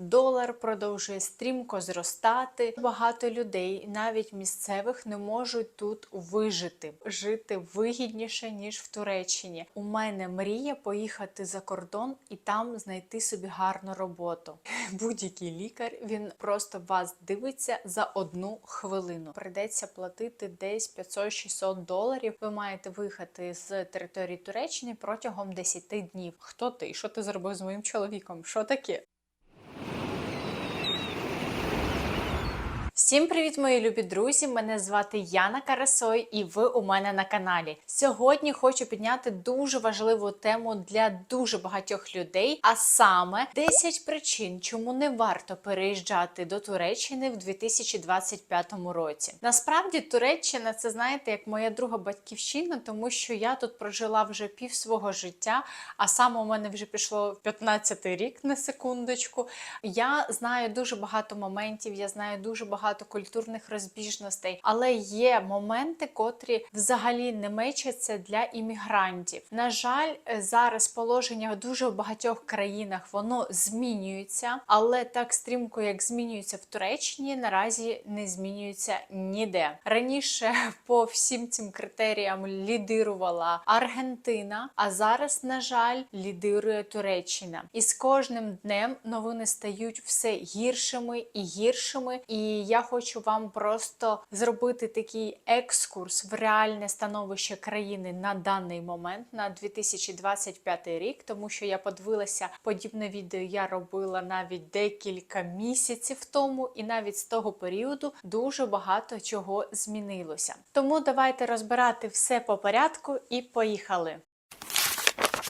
Долар продовжує стрімко зростати. Багато людей, навіть місцевих, не можуть тут вижити, жити вигідніше ніж в Туреччині. У мене мрія поїхати за кордон і там знайти собі гарну роботу. Будь-який лікар він просто вас дивиться за одну хвилину. Придеться платити десь 500-600 доларів. Ви маєте виїхати з території Туреччини протягом 10 днів. Хто ти? Що ти зробив з моїм чоловіком? Що таке? Всім привіт, мої любі друзі! Мене звати Яна Карасой, і ви у мене на каналі. Сьогодні хочу підняти дуже важливу тему для дуже багатьох людей, а саме 10 причин, чому не варто переїжджати до Туреччини в 2025 році. Насправді, Туреччина це знаєте як моя друга батьківщина, тому що я тут прожила вже пів свого життя, а саме у мене вже пішло 15 рік на секундочку. Я знаю дуже багато моментів, я знаю дуже багато культурних розбіжностей, але є моменти, котрі взагалі не мечаться для іммігрантів. На жаль, е, зараз положення дуже в багатьох країнах воно змінюється, але так стрімко, як змінюється в Туреччині, наразі не змінюється ніде. Раніше по всім цим критеріям лідирувала Аргентина, а зараз, на жаль, лідирує Туреччина. І з кожним днем новини стають все гіршими і гіршими. І я хочу вам просто зробити такий екскурс в реальне становище країни на даний момент, на 2025 рік, тому що я подивилася подібне відео. Я робила навіть декілька місяців тому, і навіть з того періоду дуже багато чого змінилося. Тому давайте розбирати все по порядку і поїхали.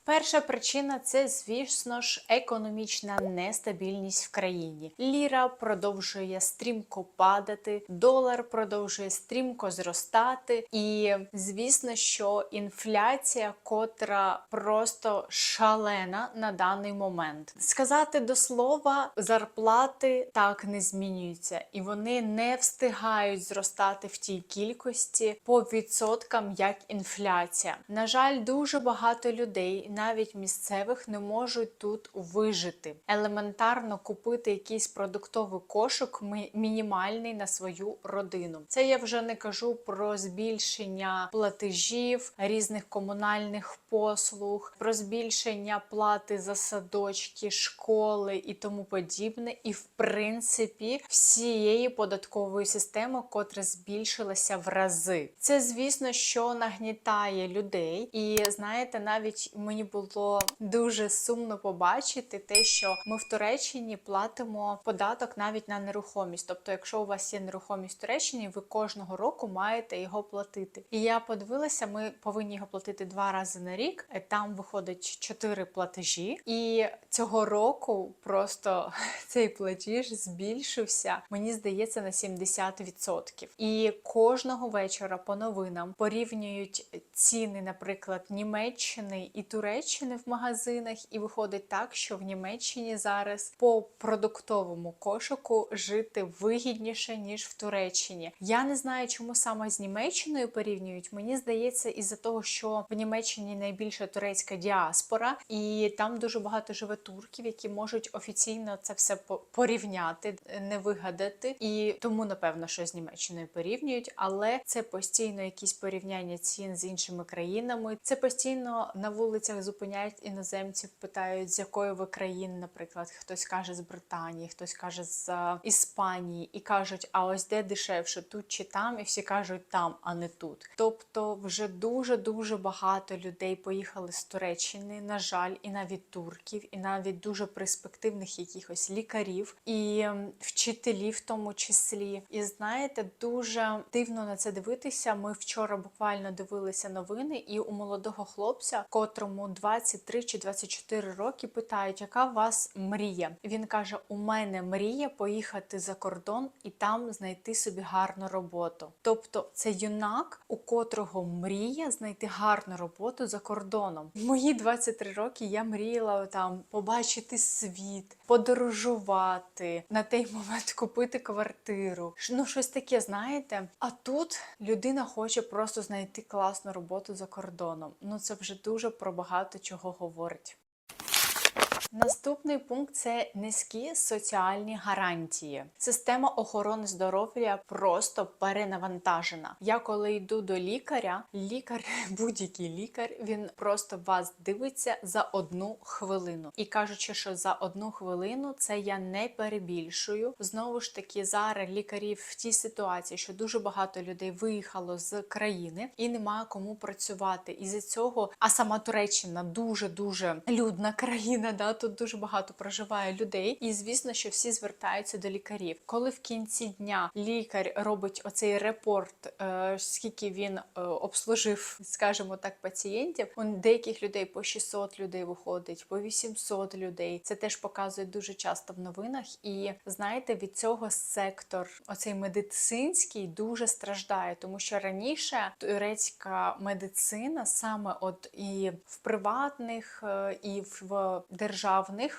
Перша причина це, звісно ж, економічна нестабільність в країні. Ліра продовжує стрімко падати, долар продовжує стрімко зростати, і звісно, що інфляція, котра просто шалена на даний момент. Сказати до слова, зарплати так не змінюються, і вони не встигають зростати в тій кількості по відсоткам, як інфляція. На жаль, дуже багато людей навіть місцевих не можуть тут вижити. Елементарно купити якийсь продуктовий кошик мінімальний на свою родину. Це я вже не кажу про збільшення платежів, різних комунальних послуг, про збільшення плати за садочки, школи і тому подібне. І в принципі всієї податкової системи, котра збільшилася в рази. Це звісно, що нагнітає людей, і знаєте, навіть мені було дуже сумно побачити те, що ми в Туреччині платимо податок навіть на нерухомість. Тобто, якщо у вас є нерухомість в Туреччині, ви кожного року маєте його платити. І я подивилася, ми повинні його платити два рази на рік. Е, Там виходить чотири платежі, і цього року просто цей платіж збільшився. Мені здається на 70%. І кожного вечора по новинам порівнюють ціни, наприклад, Німеччини і Туреччини в магазинах, і виходить так, що в Німеччині зараз по продуктовому кошику жити вигідніше ніж в Туреччині. Я не знаю, чому саме з Німеччиною порівнюють. Мені здається, із-за того, що в Німеччині найбільша турецька діаспора, і там дуже багато живе турків, які можуть офіційно це все по- порівняти, не вигадати. І тому, напевно, що з Німеччиною порівнюють, але це постійно якісь порівняння цін з іншими країнами. Це постійно на вулицях зупиняють іноземців, питають, з якої ви країни, наприклад, хтось каже з Британії, хтось каже з е, Іспанії, і кажуть, а ось де дешевше, тут чи там, і всі кажуть там, а не тут. Тобто, вже дуже дуже багато людей поїхали з Туреччини, на жаль, і навіть турків, і навіть дуже перспективних якихось лікарів і вчителів, в тому числі. І знаєте, дуже дивно на це дивитися. Ми вчора буквально дивилися новини, і у молодого хлопця, котрому 23 чи 24 роки, питають, яка у вас мрія? Він каже: У мене мрія поїхати за кордон і там знайти собі гарну роботу. Тобто, це юнак, у котрого мрія знайти гарну роботу за кордоном. Мої 23 роки я мріяла там побачити світ, подорожувати, на той момент купити квартиру. Ну, щось таке, знаєте. А тут людина хоче просто знайти класну роботу за кордоном. Ну це вже дуже про багато чого говорить. Наступний пункт це низькі соціальні гарантії. Система охорони здоров'я просто перенавантажена. Я коли йду до лікаря, лікар, будь-який лікар, він просто вас дивиться за одну хвилину. І кажучи, що за одну хвилину це я не перебільшую. Знову ж таки, зараз лікарі в тій ситуації, що дуже багато людей виїхало з країни і немає кому працювати. І за цього, а сама Туреччина дуже дуже людна країна. Да, тут дуже багато проживає людей, і звісно, що всі звертаються до лікарів. Коли в кінці дня лікар робить оцей репорт, е, скільки він е, обслужив, скажімо так, пацієнтів, у деяких людей по 600 людей виходить, по 800 людей. Це теж показує дуже часто в новинах. І знаєте, від цього сектор, оцей медицинський, дуже страждає, тому що раніше турецька медицина саме от і в приватних, е, і в державних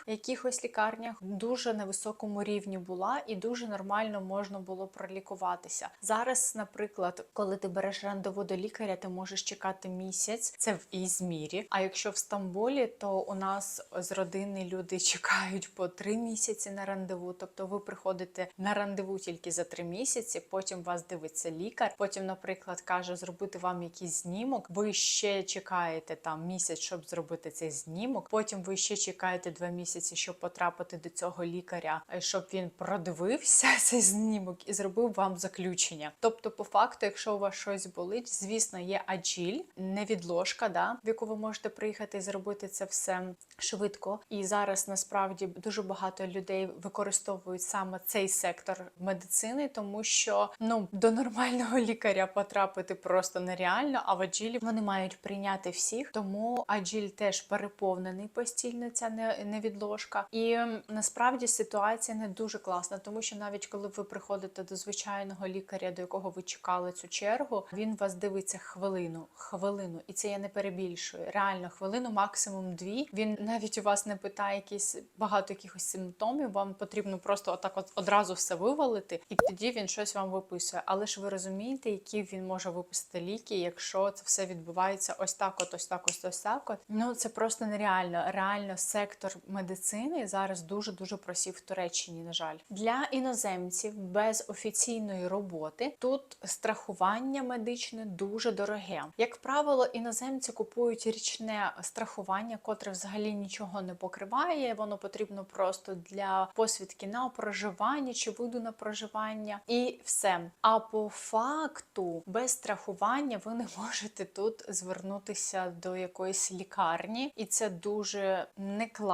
якихось лікарнях дуже на високому рівні була, і дуже нормально можна було пролікуватися. Зараз, наприклад, коли ти береш рандеву до лікаря, ти можеш чекати місяць. Це в Ізмірі. А якщо в Стамбулі, то у нас з родини люди чекають по три місяці на рандеву. Тобто ви приходите на рандеву тільки за три місяці, потім вас дивиться лікар. Потім, наприклад, каже зробити вам якийсь знімок. Ви ще чекаєте там місяць, щоб зробити цей знімок. Потім ви ще чекаєте два місяці, щоб потрапити до цього лікаря, е, щоб він продивився цей знімок і зробив вам заключення. Тобто, по факту, якщо у вас щось болить, звісно, є аджиль, невідложка, да, в яку ви можете приїхати і зробити це все швидко. І зараз насправді дуже багато людей використовують саме цей сектор медицини, тому що ну до нормального лікаря потрапити просто нереально. А в аджилі вони мають прийняти всіх, тому аджиль теж переповнений постійно. Ця не- невідложка. І насправді ситуація не дуже класна, тому що навіть коли ви приходите до звичайного лікаря, до якого ви чекали цю чергу, він вас дивиться хвилину, хвилину, і це я не перебільшую. Реально, хвилину, максимум дві. Він навіть у вас не питає якісь багато якихось симптомів. Вам потрібно просто отак, от одразу все вивалити, і тоді він щось вам виписує. Але ж ви розумієте, які він може виписати ліки, якщо це все відбувається ось так, от ось так, ось ось так. Ну це просто нереально. Реально, сектор медицини зараз дуже дуже просів в Туреччині. На жаль, для іноземців без офіційної роботи тут страхування медичне дуже дороге. Як правило, іноземці купують річне страхування, котре взагалі нічого не покриває. Воно потрібно просто для посвідки на проживання чи виду на проживання, і все. А по факту, без страхування ви не можете тут звернутися до якоїсь лікарні, і це дуже не класно,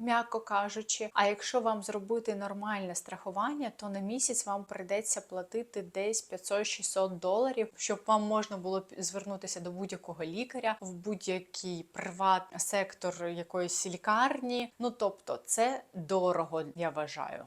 м'яко кажучи. А якщо вам зробити нормальне страхування, то на місяць вам прийдеться платити десь 500-600 доларів, щоб вам можна було звернутися до будь-якого лікаря в будь-який приватний сектор якоїсь лікарні. Ну тобто, це дорого, я вважаю.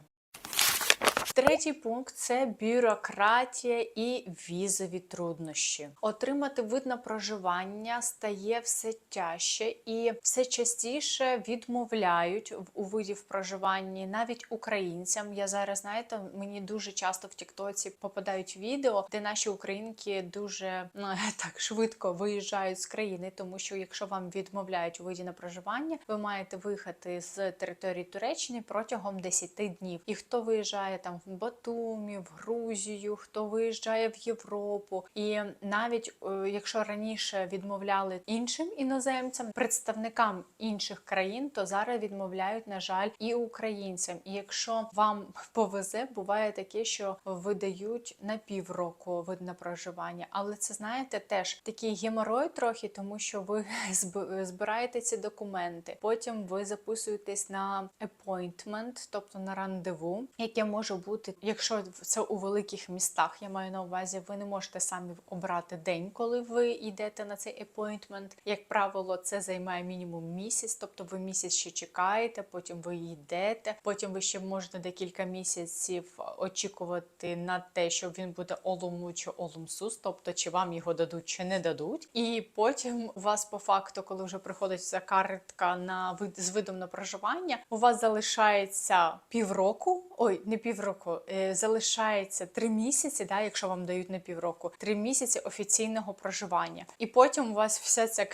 Третій пункт це бюрократія і візові труднощі. Отримати вид на проживання стає все тяжче і все частіше відмовляють у виді в проживанні навіть українцям. Я зараз знаєте, мені дуже часто в Тіктоці попадають відео, де наші українки дуже ну, так швидко виїжджають з країни, тому що якщо вам відмовляють у виді на проживання, ви маєте виїхати з території Туреччини протягом 10 днів. І хто виїжджає там в Батумі, в Грузію, хто виїжджає в Європу, і навіть е, якщо раніше відмовляли іншим іноземцям, представникам інших країн, то зараз відмовляють, на жаль, і українцям. І якщо вам повезе, буває таке, що видають на півроку вид на проживання. Але це знаєте теж такий геморой трохи, тому що ви зб- збираєте ці документи. Потім ви записуєтесь на appointment, тобто на рандеву, яке може бути, якщо це у великих містах. Я маю на увазі, ви не можете самі обрати день, коли ви йдете на цей appointment. Як правило, це займає мінімум місяць, тобто ви місяць ще чекаєте, потім ви йдете, потім ви ще можете декілька місяців очікувати на те, що він буде олуму чи олумсус, тобто чи вам його дадуть чи не дадуть. І потім у вас по факту, коли вже приходить ця картка на вид з видом на проживання, у вас залишається півроку. Ой, не півроку. Півроку е, залишається три місяці, да, якщо вам дають на півроку, три місяці офіційного проживання. І потім у вас вся ця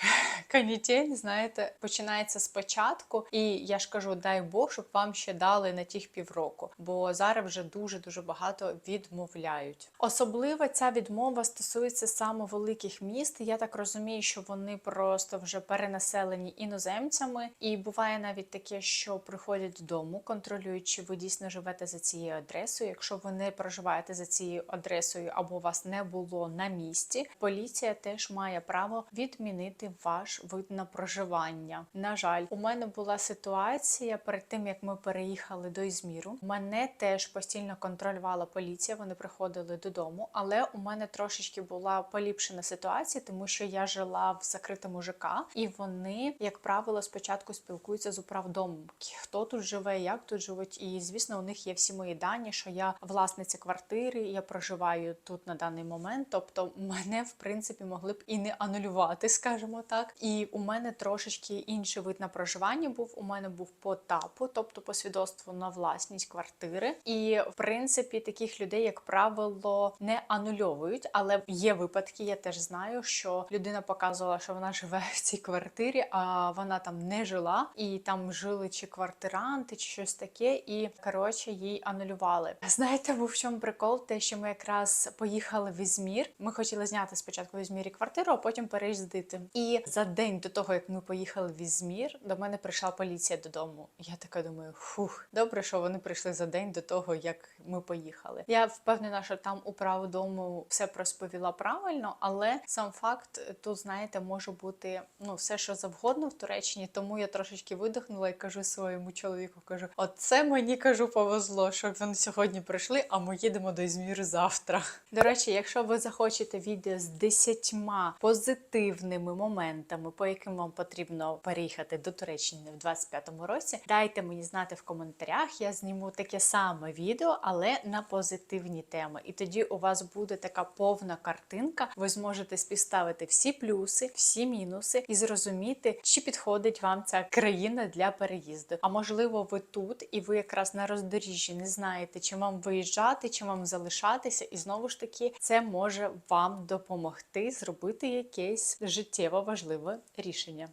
канітель, знаєте, починається спочатку. І я ж кажу, дай Бог, щоб вам ще дали на тих півроку, бо зараз вже дуже дуже багато відмовляють. Особливо ця відмова стосується саме великих міст. Я так розумію, що вони просто вже перенаселені іноземцями, і буває навіть таке, що приходять додому, контролюють, чи ви дійсно живете за цією адресою. Якщо ви не проживаєте за цією адресою або вас не було на місці, поліція теж має право відмінити ваш вид на проживання. На жаль, у мене була ситуація перед тим, як ми переїхали до Ізміру. Мене теж постійно контролювала поліція. Вони приходили додому, але у мене трошечки була поліпшена ситуація, тому що я жила в закритому ЖК, і вони, як правило, спочатку спілкуються з управдомом. Хто тут живе, як тут живуть, і звісно, у них є всі мої дані, що я власниця квартири, я проживаю тут на даний момент. Тобто, мене в принципі могли б і не анулювати, скажімо так. І у мене трошечки інший вид на проживання був. У мене був по ТАПу, тобто по свідоцтву на власність квартири. І в принципі таких людей, як правило, не анульовують, але є випадки, я теж знаю, що людина показувала, що вона живе в цій квартирі, а вона там не жила, і там жили чи квартиранти, чи щось таке, і коротше їй анулювали. Знаєте, був в чому прикол? Те, що ми якраз поїхали в Ізмір. Ми хотіли зняти спочатку в Ізмірі квартиру, а потім переїздити. І за день до того, як ми поїхали в Ізмір, до мене прийшла поліція додому. Я така думаю, фух, добре, що вони прийшли за день до того, як ми поїхали. Я впевнена, що там управу дому все розповіла правильно, але сам факт тут, знаєте, може бути ну все, що завгодно в Туреччині. Тому я трошечки видихнула і кажу своєму чоловіку: кажу, оце мені кажу повезло, що вони сьогодні прийшли, а ми їдемо до Ізміру завтра. До речі, якщо ви захочете відео з 10 позитивними моментами, по яким вам потрібно переїхати до Туреччини в 25-му році, дайте мені знати в коментарях. Я зніму таке саме відео, але на позитивні теми. І тоді у вас буде така повна картинка. Ви зможете співставити всі плюси, всі мінуси і зрозуміти, чи підходить вам ця країна для переїзду. А можливо, ви тут і ви якраз на роздоріжжі не знаєте, чи вам виїжджати, чи вам залишатися, і знову ж таки це може вам допомогти зробити якесь життєво важливе рішення.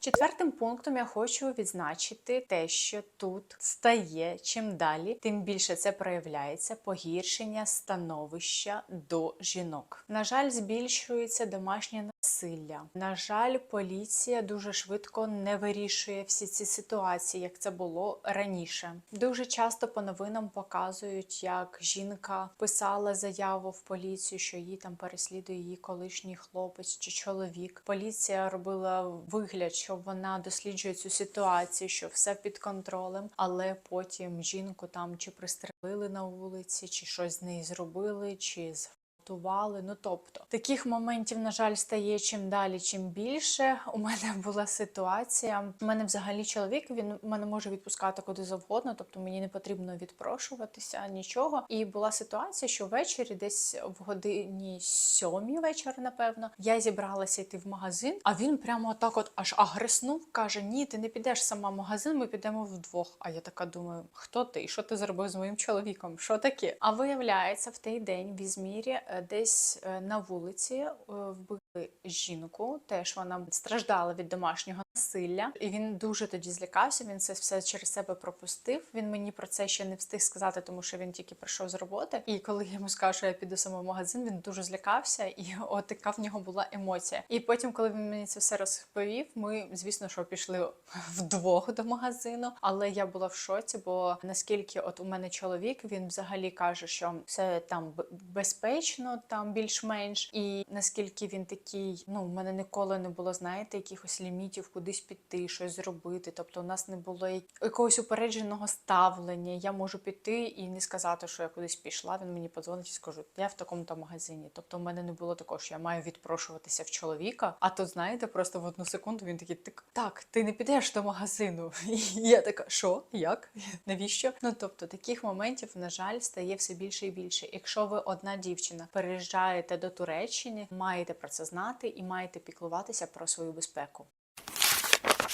Четвертим пунктом я хочу відзначити те, що тут стає чим далі, тим більше це проявляється погіршення становища до жінок. На жаль, збільшується домашнє насилля. На жаль, поліція дуже швидко не вирішує всі ці ситуації, як це було раніше. Дуже часто по новинам показують, як жінка писала заяву в поліцію, що її там переслідує її колишній хлопець чи чоловік. Поліція робила вигляд, що вона досліджує цю ситуацію, що все під контролем, але потім жінку там чи пристрелили на вулиці, чи щось з нею зробили, чи зґвалтували. Ну тобто таких моментів, на жаль, стає чим далі, чим більше. У мене була ситуація. У мене взагалі чоловік він мене може відпускати куди завгодно, тобто мені не потрібно відпрошуватися нічого. І була ситуація, що ввечері, десь в годині сьомій вечора, напевно, я зібралася йти в магазин, а він прямо так, от аж агреснув, каже: Ні, ти не підеш сама в магазин, ми підемо вдвох. А я така думаю, хто ти? Що ти зробив з моїм чоловіком? Що таке? А виявляється, в той день в Ізмірі е, десь е, на вулиці е, вбили жінку. Теж вона страждала від домашнього насилля, і він дуже тоді злякався. Він це все через себе пропустив. Він мені про це ще не встиг сказати, тому що він тільки прийшов з роботи. І коли я йому сказала, що я піду саме в магазин, він дуже злякався, і от така в нього була емоція. І потім, коли він мені це все розповів, ми, звісно, що пішли вдвох до магазину, але я була в шоці, бо наскільки от у мене чоловік він взагалі каже, що все там б- безпечно, там більш-менш, і наскільки він такий, ну в мене ніколи не було, знаєте, якихось лімітів кудись піти, щось зробити. Тобто, у нас не було як- якогось упередженого ставлення. Я можу піти і не сказати, що я кудись пішла. Він мені подзвонить і скажу, я в такому-то магазині. Тобто, у мене не було такого, що я маю відпрошуватися в чоловіка. А тут, знаєте, просто в одну секунду він такий, так, так, ти не підеш до магазину. І я така, що? Як? Навіщо? Ну тобто таких моментів, на жаль, стає все більше і більше. Якщо ви одна дівчина переїжджаєте до Туреччини, маєте про це знати і маєте піклуватися про свою безпеку.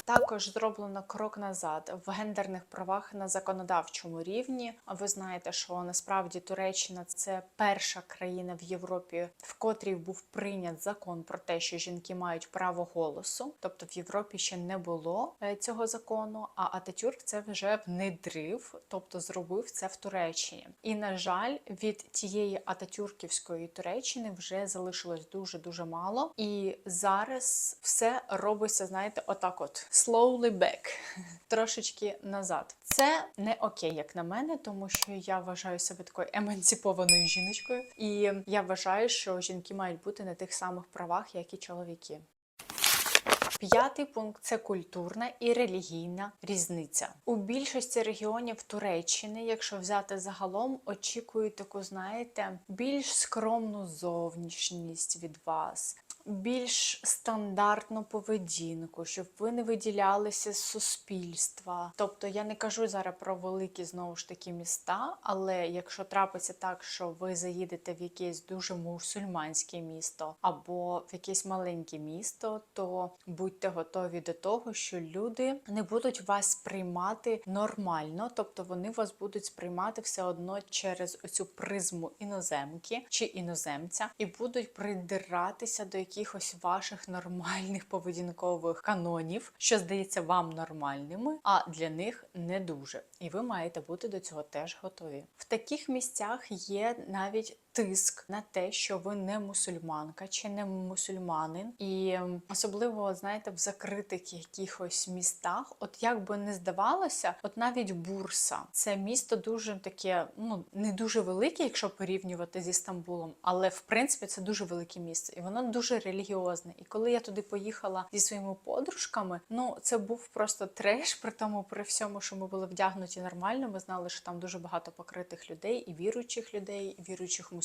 Також зроблено крок назад в гендерних правах на законодавчому рівні. А ви знаєте, що насправді Туреччина це перша країна в Європі, в котрій був прийнят закон про те, що жінки мають право голосу. Тобто в Європі ще не було е, цього закону. А Ататюрк це вже внедрив, тобто зробив це в Туреччині. І на жаль, від тієї ататюрківської Туреччини вже залишилось дуже дуже мало. І зараз все робиться, знаєте, отак, от slowly back, трошечки назад. Це не окей, як на мене, тому що я вважаю себе такою емансипованою жіночкою, і я вважаю, що жінки мають бути на тих самих правах, як і чоловіки. П'ятий пункт це культурна і релігійна різниця. У більшості регіонів Туреччини, якщо взяти загалом, очікують таку, знаєте, більш скромну зовнішність від вас. Більш стандартну поведінку, щоб ви не виділялися з суспільства. Тобто я не кажу зараз про великі знову ж таки міста, але якщо трапиться так, що ви заїдете в якесь дуже мусульманське місто або в якесь маленьке місто, то будьте готові до того, що люди не будуть вас сприймати нормально, тобто вони вас будуть сприймати все одно через оцю призму іноземки чи іноземця, і будуть придиратися до якихось ваших нормальних поведінкових канонів, що здається вам нормальними, а для них не дуже. І ви маєте бути до цього теж готові. В таких місцях є навіть тиск на те, що ви не мусульманка чи не мусульманин, і ем, особливо знаєте, в закритих якихось містах, от як би не здавалося, от навіть Бурса це місто дуже таке, ну не дуже велике, якщо порівнювати зі Стамбулом, але в принципі це дуже велике місце, і воно дуже релігіозне. І коли я туди поїхала зі своїми подружками, ну це був просто треш, при тому при всьому, що ми були вдягнуті нормально. Ми знали, що там дуже багато покритих людей, і віруючих людей, і віруючих мусульман.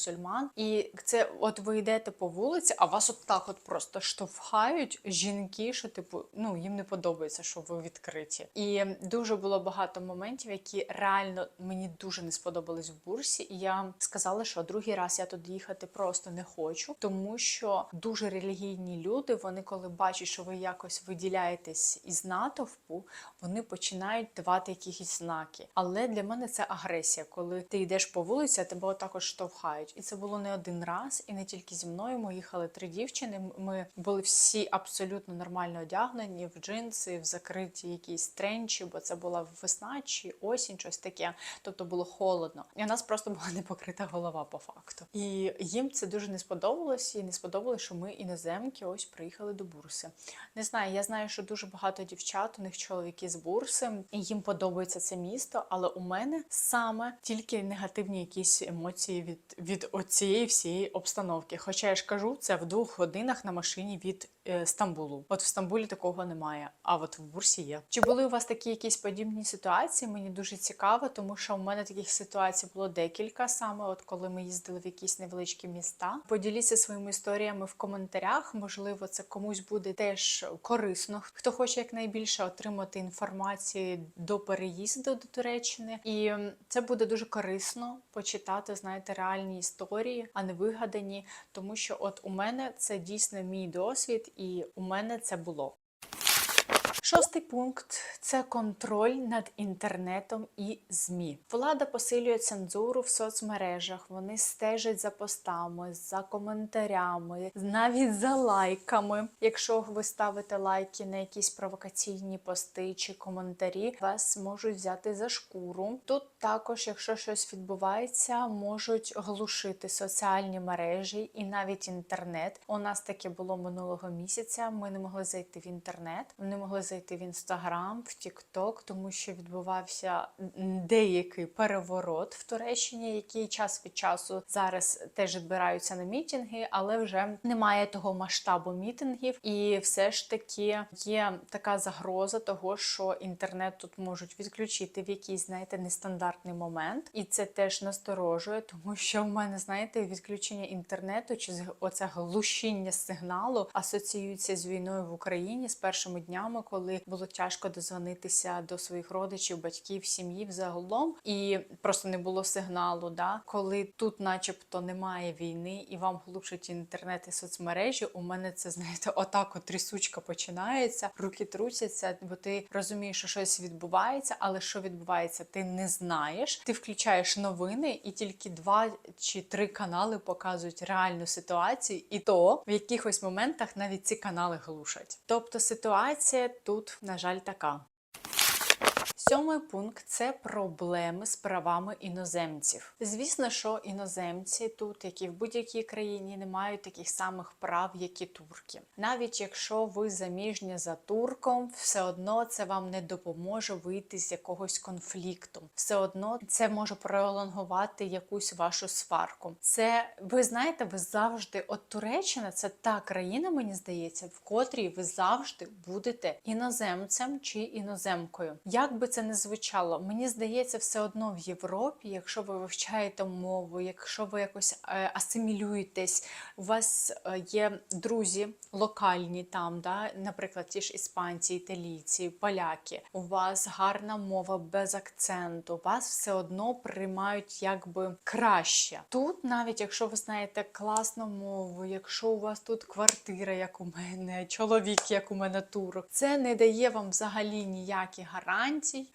І це, от ви йдете по вулиці, а вас от так от просто штовхають жінки, що типу, ну їм не подобається, що ви відкриті. І дуже було багато моментів, які реально мені дуже не сподобались в бурсі. І я сказала, що другий раз я туди їхати просто не хочу, тому що дуже релігійні люди, вони коли бачать, що ви якось виділяєтесь із натовпу, вони починають давати якісь знаки. Але для мене це агресія, коли ти йдеш по вулиці, а тебе отак от штовхають. І це було не один раз, і не тільки зі мною. Ми їхали три дівчини. Ми були всі абсолютно нормально одягнені в джинси, в закриті якісь тренчі, бо це була весна чи осінь, щось таке. Тобто було холодно. І у нас просто була непокрита голова по факту. І їм це дуже не сподобалось, і не сподобалось, що ми іноземки ось приїхали до бурси. Не знаю, я знаю, що дуже багато дівчат, у них чоловіки з бурси, і їм подобається це місто, але у мене саме тільки негативні якісь емоції від, від оцієї всієї обстановки. Хоча я ж кажу, це в двох годинах на машині від Стамбулу. От в Стамбулі такого немає, а от в бурсі є. Чи були у вас такі якісь подібні ситуації? Мені дуже цікаво, тому що у мене таких ситуацій було декілька саме, от коли ми їздили в якісь невеличкі міста. Поділіться своїми історіями в коментарях. Можливо, це комусь буде теж корисно. Хто хоче якнайбільше отримати інформації до переїзду до Туреччини, і це буде дуже корисно почитати, знаєте, реальні історії, а не вигадані, тому що от у мене це дійсно мій досвід, і у мене це було. Шостий пункт це контроль над інтернетом і ЗМІ. Влада посилює цензуру в соцмережах. Вони стежать за постами, за коментарями, навіть за лайками. Якщо ви ставите лайки на якісь провокаційні пости чи коментарі, вас можуть взяти за шкуру. Тут також, якщо щось відбувається, можуть глушити соціальні мережі і навіть інтернет. У нас таке було минулого місяця. Ми не могли зайти в інтернет, не могли зайти в інстаграм, в Тікток, тому що відбувався деякий переворот в Туреччині, який час від часу зараз теж відбираються на мітинги, але вже немає того масштабу мітингів, і все ж таки є така загроза того, що інтернет тут можуть відключити в якийсь, знаєте, нестандартний момент, і це теж насторожує, тому що в мене, знаєте, відключення інтернету чи оце глушіння сигналу асоціюється з війною в Україні з першими днями, коли коли було тяжко дозвонитися до своїх родичів, батьків, сім'ї взагалом, і просто не було сигналу. Да? Коли тут, начебто, немає війни, і вам глушать інтернет і соцмережі, у мене це знаєте, отак от трісучка починається, руки трусяться, бо ти розумієш, що щось відбувається, але що відбувається, ти не знаєш. Ти включаєш новини, і тільки два чи три канали показують реальну ситуацію, і то в якихось моментах навіть ці канали глушать. Тобто ситуація тут, на жаль, така. Сьомий пункт це проблеми з правами іноземців. Звісно, що іноземці тут, як і в будь-якій країні, не мають таких самих прав, як і турки. Навіть якщо ви заміжні за турком, все одно це вам не допоможе вийти з якогось конфлікту. Все одно це може пролонгувати якусь вашу сварку. Це ви знаєте, ви завжди, от Туреччина це та країна, мені здається, в котрій ви завжди будете іноземцем чи іноземкою. Як би це не звучало, мені здається, все одно в Європі, якщо ви вивчаєте мову, якщо ви якось е, асимілюєтесь, у вас е, є друзі локальні там, да, наприклад, ті ж іспанці, італійці, поляки. У вас гарна мова без акценту, вас все одно приймають якби краще. Тут, навіть якщо ви знаєте класну мову, якщо у вас тут квартира, як у мене, чоловік, як у мене турок, це не дає вам взагалі ніяких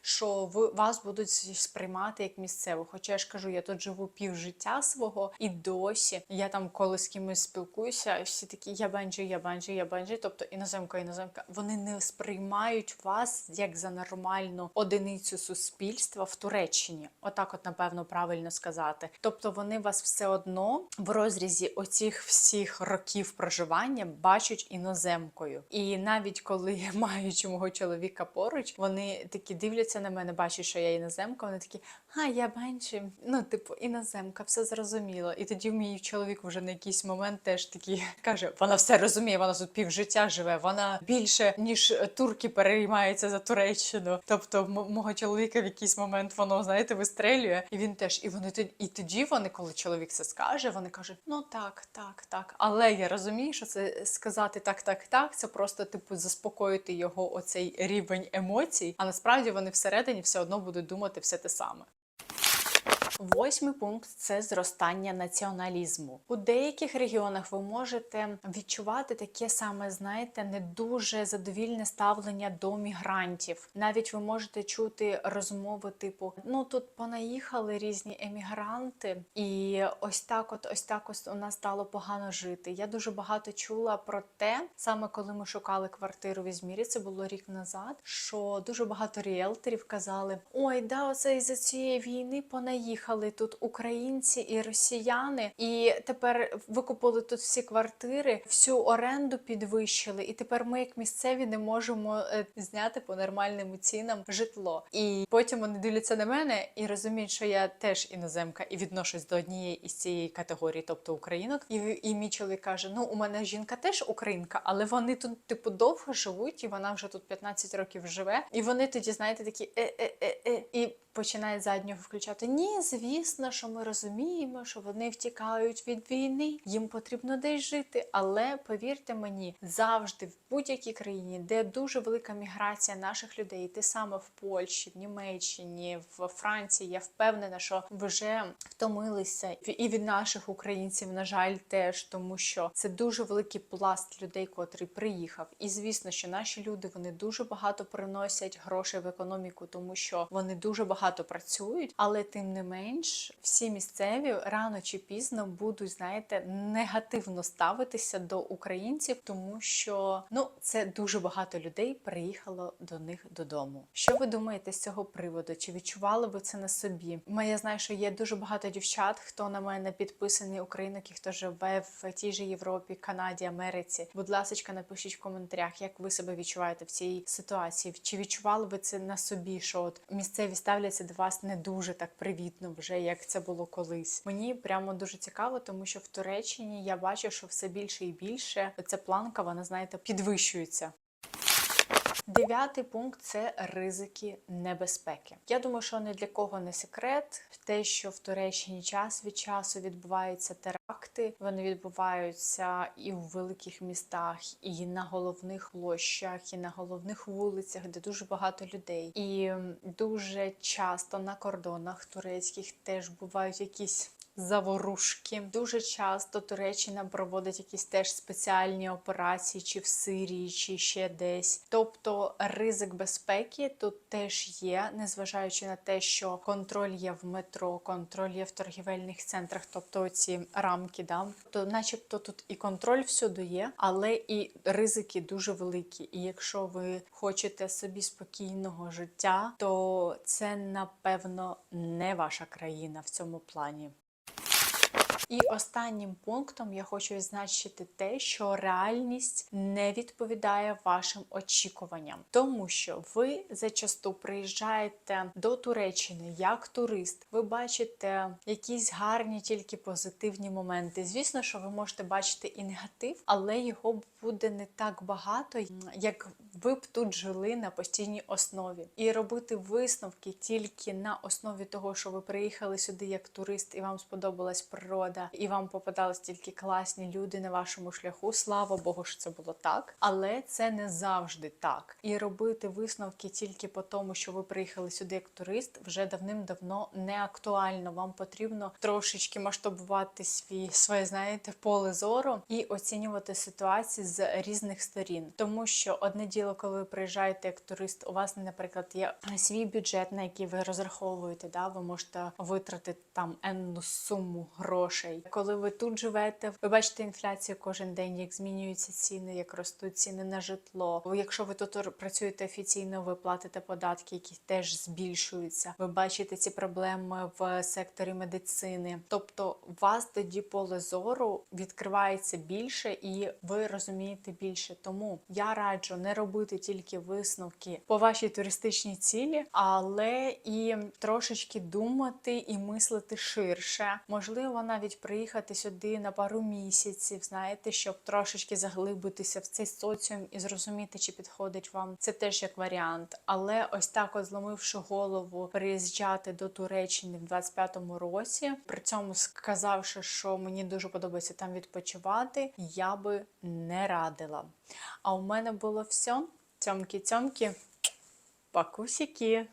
що ви вас будуть сприймати як місцеву. Хоча я ж кажу, я тут живу пів життя свого і досі я там, коли з кимось спілкуюся, всі такі я бенджі, я бенджі, я бенджі, тобто іноземка, іноземка, вони не сприймають вас як за нормальну одиницю суспільства в Туреччині. Отак, от напевно, правильно сказати. Тобто вони вас все одно в розрізі оцих всіх років проживання бачать іноземкою. І навіть коли я маючи мого чоловіка поруч, вони такі дивляться на мене, бачать, що я іноземка. Вони такі, а я бенчі, ну типу, іноземка, все зрозуміло. І тоді мій чоловік вже на якийсь момент теж такий каже: вона все розуміє, вона тут півжиття живе, вона більше ніж турки переймаються за Туреччину. Тобто, мого чоловіка в якийсь момент воно знаєте вистрелює, і він теж. І вони тоді, і тоді вони, коли чоловік це скаже, вони кажуть: ну так, так, так. Але я розумію, що це сказати так, так, так. Це просто типу заспокоїти його оцей рівень емоцій. А насправді вони всередині все одно будуть думати все те саме. Восьмий пункт це зростання націоналізму. У деяких регіонах ви можете відчувати таке саме, знаєте, не дуже задовільне ставлення до мігрантів. Навіть ви можете чути розмови, типу: ну тут понаїхали різні емігранти, і ось так, от ось так ось у нас стало погано жити. Я дуже багато чула про те, саме коли ми шукали квартиру в Ізмірі, це було рік назад. Що дуже багато ріелторів казали: ой, да, оце із за цієї війни понаїхали тут українці і росіяни, і тепер викупили тут всі квартири, всю оренду підвищили, і тепер ми, як місцеві, не можемо е, зняти по нормальним цінам житло. І потім вони дивляться на мене і розуміють, що я теж іноземка і відношусь до однієї із цієї категорії, тобто українок. І, і мій чоловік каже: Ну, у мене жінка теж українка, але вони тут, типу, довго живуть, і вона вже тут 15 років живе. І вони тоді, знаєте, такі е-е-е-е, і починають заднього включати. Ні, звісно, що ми розуміємо, що вони втікають від війни, їм потрібно десь жити. Але повірте мені, завжди в будь-якій країні, де дуже велика міграція наших людей, те саме в Польщі, в Німеччині, в Франції, я впевнена, що вже втомилися і від наших українців, на жаль, теж тому, що це дуже великий пласт людей, котрий приїхав. І звісно, що наші люди вони дуже багато приносять грошей в економіку, тому що вони дуже багато працюють, але тим не менш, всі місцеві рано чи пізно будуть, знаєте, негативно ставитися до українців, тому що ну це дуже багато людей приїхало до них додому. Що ви думаєте з цього приводу? Чи відчували ви це на собі? М- Я знаю, що є дуже багато дівчат, хто на мене підписаний українок і хто живе в тій же Європі, Канаді, Америці. Будь ласка, напишіть в коментарях, як ви себе відчуваєте в цій ситуації. Чи відчували ви це на собі? Що от місцеві ставляться до вас не дуже так привітно, вже як це було колись? Мені прямо дуже цікаво, тому що в Туреччині я бачу, що все більше і більше ця планка, вона знаєте, підвищується. Дев'ятий пункт це ризики небезпеки. Я думаю, що ні для кого не секрет, те, що в Туреччині час від часу відбуваються теракти. Вони відбуваються і в великих містах, і на головних площах, і на головних вулицях, де дуже багато людей. І дуже часто на кордонах турецьких теж бувають якісь заворушки. Дуже часто Туреччина проводить якісь теж спеціальні операції, чи в Сирії, чи ще десь. Тобто ризик безпеки тут теж є, незважаючи на те, що контроль є в метро, контроль є в торгівельних центрах, тобто ці рамки, да то, начебто, тут і контроль всюди є, але і ризики дуже великі. І якщо ви хочете собі спокійного життя, то це напевно не ваша країна в цьому плані. І останнім пунктом я хочу відзначити те, що реальність не відповідає вашим очікуванням, тому що ви зачасту приїжджаєте до Туреччини як турист. Ви бачите якісь гарні, тільки позитивні моменти. Звісно, що ви можете бачити і негатив, але його буде не так багато, як ви б тут жили на постійній основі. І робити висновки тільки на основі того, що ви приїхали сюди як турист, і вам сподобалась природа, і вам попадались тільки класні люди на вашому шляху. Слава Богу, що це було так. Але це не завжди так. І робити висновки тільки по тому, що ви приїхали сюди як турист, вже давним-давно не актуально. Вам потрібно трошечки масштабувати свій своє, знаєте, поле зору і оцінювати ситуації з різних сторін, тому що одне діло, коли ви приїжджаєте як турист, у вас, наприклад, є свій бюджет, на який ви розраховуєте. Да, ви можете витратити там енну суму грошей. Коли ви тут живете, ви бачите інфляцію кожен день, як змінюються ціни, як ростуть ціни на житло. Якщо ви тут працюєте офіційно, ви платите податки, які теж збільшуються. Ви бачите ці проблеми в секторі медицини. Тобто, у вас тоді поле зору відкривається більше, і ви розумієте більше. Тому я раджу не робити тільки висновки по вашій туристичній цілі, але і трошечки думати і мислити ширше. Можливо, навіть приїхати сюди на пару місяців, знаєте, щоб трошечки заглибитися в цей соціум і зрозуміти, чи підходить вам це теж як варіант. Але ось так, от зломивши голову, переїжджати до Туреччини в 25-му році, при цьому сказавши, що мені дуже подобається там відпочивати, я би не радила. А у мене було все. Цьомки-цьомки, пакусики.